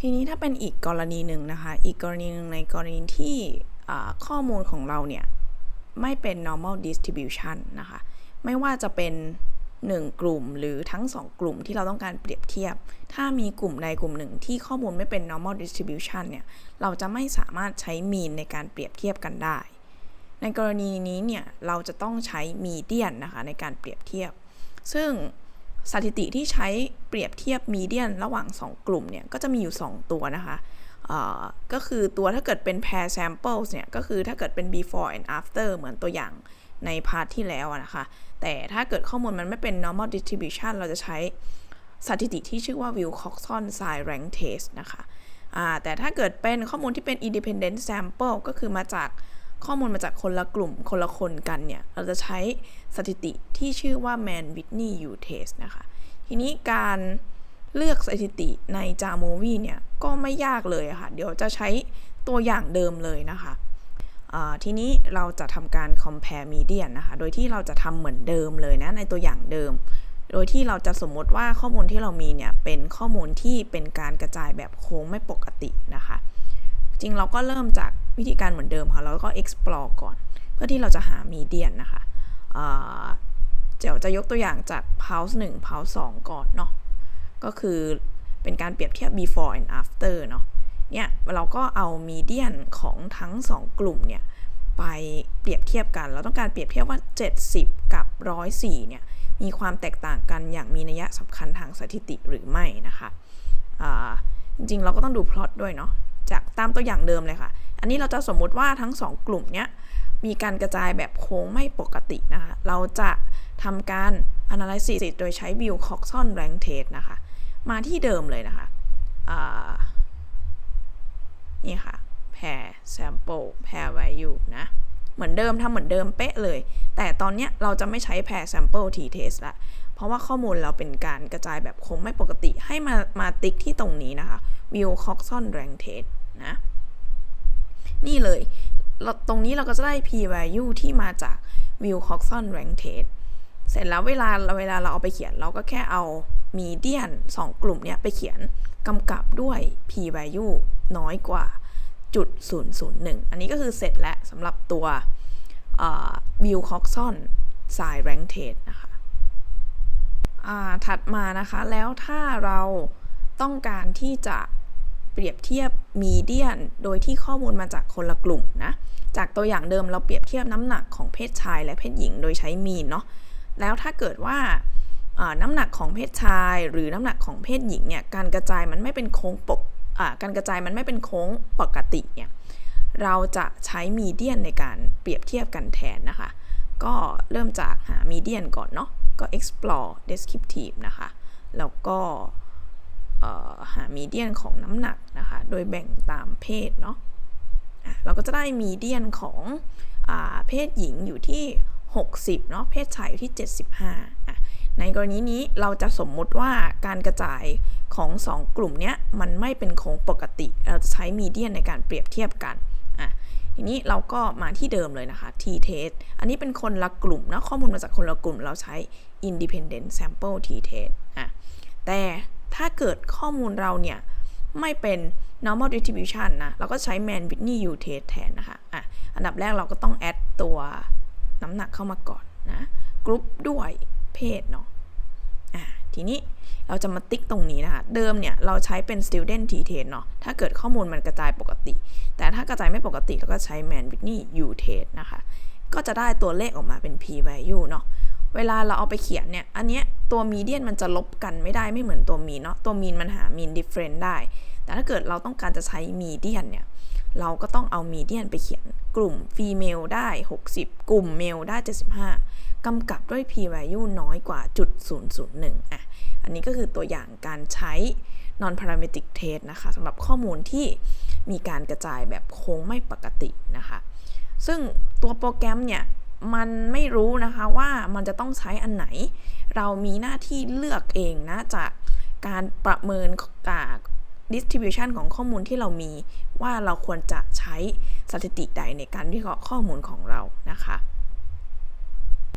ทีนี้ถ้าเป็นอีกกรณีหนึ่งนะคะ อีกกรณีหนึ่งในกรณีที่ข้อมูลของเราเนี่ย ไม่เป็น normal distribution นะคะ ไม่ว่าจะเป็น 1 กลุ่มหรือทั้ง 2 กลุ่มที่เราต้องการเปรียบเทียบ ถ้ามีกลุ่มใดกลุ่มหนึ่งที่ข้อมูลไม่เป็น normal distribution เนี่ย เราจะไม่สามารถใช้ mean ในการเปรียบเทียบกันได้ ในกรณีนี้เนี่ย เราจะต้องใช้ median นะคะในการเปรียบเทียบ ซึ่ง สถิติที่ใช้เปรียบเทียบ median ระหว่าง 2 กลุ่มเนี่ยก็จะมีอยู่ 2 ตัวนะคะก็คือตัวถ้าเกิดเป็น pair samples เนี่ย ก็คือถ้าเกิดเป็น before and after เหมือนตัวอย่างในพาร์ทที่แล้วนะคะ แต่ถ้าเกิดข้อมูลมันไม่เป็น normal distribution เราจะใช้สถิติที่ชื่อว่า Wilcoxon size rank test นะคะ แต่ถ้าเกิดเป็นข้อมูลที่เป็น independent sample ก็คือมาจาก ข้อมูลมาจากคนละกลุ่มคนละคนกันเนี่ย เราจะใช้สถิติที่ชื่อว่า Man Whitney U test นะคะ ทีนี้การเลือกสถิติใน Jamovi เนี่ย ก็ไม่ยากเลยค่ะ เดี๋ยวจะใช้ตัวอย่างเดิมเลยนะคะทีนี้เราจะทำการ compare median นะคะ โดยที่เราจะทำเหมือนเดิมเลยนะ ในตัวอย่างเดิม โดยที่เราจะสมมติว่าข้อมูลที่เรามีเนี่ย เป็นข้อมูลที่เป็นการกระจายแบบโค้งไม่ปกตินะคะ จริงเราก็เริ่มจากวิธีการเหมือนเดิมค่ะเราก็ explore ก่อน เพื่อที่เราจะหา median นะคะเดี๋ยวจะยกตัวอย่างจาก pulse 1 pulse 2 ก่อนเนาะก็คือเป็นการเปรียบเทียบ before and after เนาะเนี่ยเราก็เอามีเดียนของทั้ง 2 กลุ่มเนี่ยไปเปรียบเทียบกัน เราต้องการเปรียบเทียบว่า 70 กับ 104เนี่ยมีความแตกต่างกันอย่างมีนัยสำคัญทางสถิติหรือไม่นะคะะจริงๆเราก็ต้องดูพลอตด้วยเนาะ จากตามตัวอย่างเดิมเลยค่ะ อันนี้เราจะสมมุติว่าทั้ง 2 กลุ่มเนี้ยมีการกระจายแบบโค้งไม่ปกตินะคะ เราจะทำการ analysis โดยใช้ view Coxon rank test นะคะ มาที่เดิมเลยนะคะนี่ค่ะ pair sample pair value นะ เหมือนเดิมทำเหมือนเดิมเป๊ะเลย แต่ตอนนี้เราจะไม่ใช้ pair sample t test ละ เพราะว่าข้อมูลเราเป็นการกระจายแบบคงไม่ปกติให้มามาติ๊กที่ตรงนี้นะคะ view coxon rank test นะ นี่เลย ตรงนี้เราก็จะได้ p value ที่มาจาก view coxon rank test เสร็จแล้วเวลาเวลาเราเอาไปเขียนเราก็แค่เอา median 2 กลุ่มเนี้ยไปเขียนกำกับด้วย p value น้อยกว่า จุด001 อันนี้ก็คือเสร็จแล้วสำหรับตัว view coxon size rank test นะคะถัดมานะคะแล้วถ้าเราต้องการที่จะเปรียบเทียบมีเดียนโดยที่ข้อมูลมาจากคนละกลุ่มนะ จากตัวอย่างเดิมเราเปรียบเทียบน้ำหนักของเพศชายและเพศหญิงโดยใช้มีนเนาะแล้วถ้าเกิดว่าน้ำหนักของเพศชาย หรือน้ำหนักของเพศหญิงเนี่ยการกระจายมันไม่เป็นโค้งปก การกระจายมันไม่เป็นโค้งปกติเนี่ยเราจะใช้มีเดียนในการเปรียบเทียบกันแทนนะคะ ก็เริ่มจากหามีเดียนก่อนเนาะก็ explore descriptive นะคะ แล้วก็หามีเดียนของน้ำหนักนะคะ โดยแบ่งตามเพศเนาะเราก็จะได้มีเดียนของอเพศหญิงอยู่ที่ 60เนาะเพศชายอยู่ที่ 75 ในกรณีนี้เราจะสมมุติว่าการกระจายของ 2 กลุ่มนี้มันไม่เป็นโค้งปกติ เราจะใช้มีเดียนในการเปรียบเทียบกันอะทีนี้เราก็มาที่เดิมเลยนะคะ t test อันนี้เป็นคนละกลุ่มนะข้อมูลมาจากคนละกลุ่มเราใช้ independent sample t test อะแต่ถ้าเกิดข้อมูลเราเนี่ยไม่เป็น normal distribution นะ เราก็ใช้ man whitney u test แทนนะคะ อะ อันดับแรกเราก็ต้อง add ตัวน้ำหนักเข้ามาก่อนนะ กรุ๊ปด้วย เพศเนาะอ่าทีนี้เราจะมาติ๊กตรงนี้นะคะ เดิมเนี่ยเราใช้เป็น student t t e เนาะถ้าเกิดข้อมูลมันกระจายปกติ แต่ถ้ากระจายไม่ปกติเราก็ใช้ man whitney u t e นะคะ ก็จะได้ตัวเลขออกมาเป็น p value เนาะเวลาเราเอาไปเขียนเนี่ย อันเนี้ยตัวมีเดียนมันจะลบกันไม่ได้ไม่เหมือนตัวมีเนาะ ตัวมีนมันหามีน difference ได้ แต่ถ้าเกิดเราต้องการจะใช้มีเดียนเนี่ย เราก็ต้องเอามีเดียนไปเขียนกลุ่ม female ได้ 60 กลุ่ม male ได้ 75 กำกับด้วย p value น้อยกว่าจุด001อะอันนี้ก็คือตัวอย่างการใช้ non parametric test นะคะสำหรับข้อมูลที่มีการกระจายแบบโค้งไม่ปกตินะคะ ซึ่งตัวโปรแกรมเนี่ยมันไม่รู้นะคะว่ามันจะต้องใช้อันไหน เรามีหน้าที่เลือกเองนะจากการประเมินจาก distribution ของข้อมูลที่เรามีว่าเราควรจะใช้สถิติใดในการวิเคราะห์ข้อมูลของเรานะคะ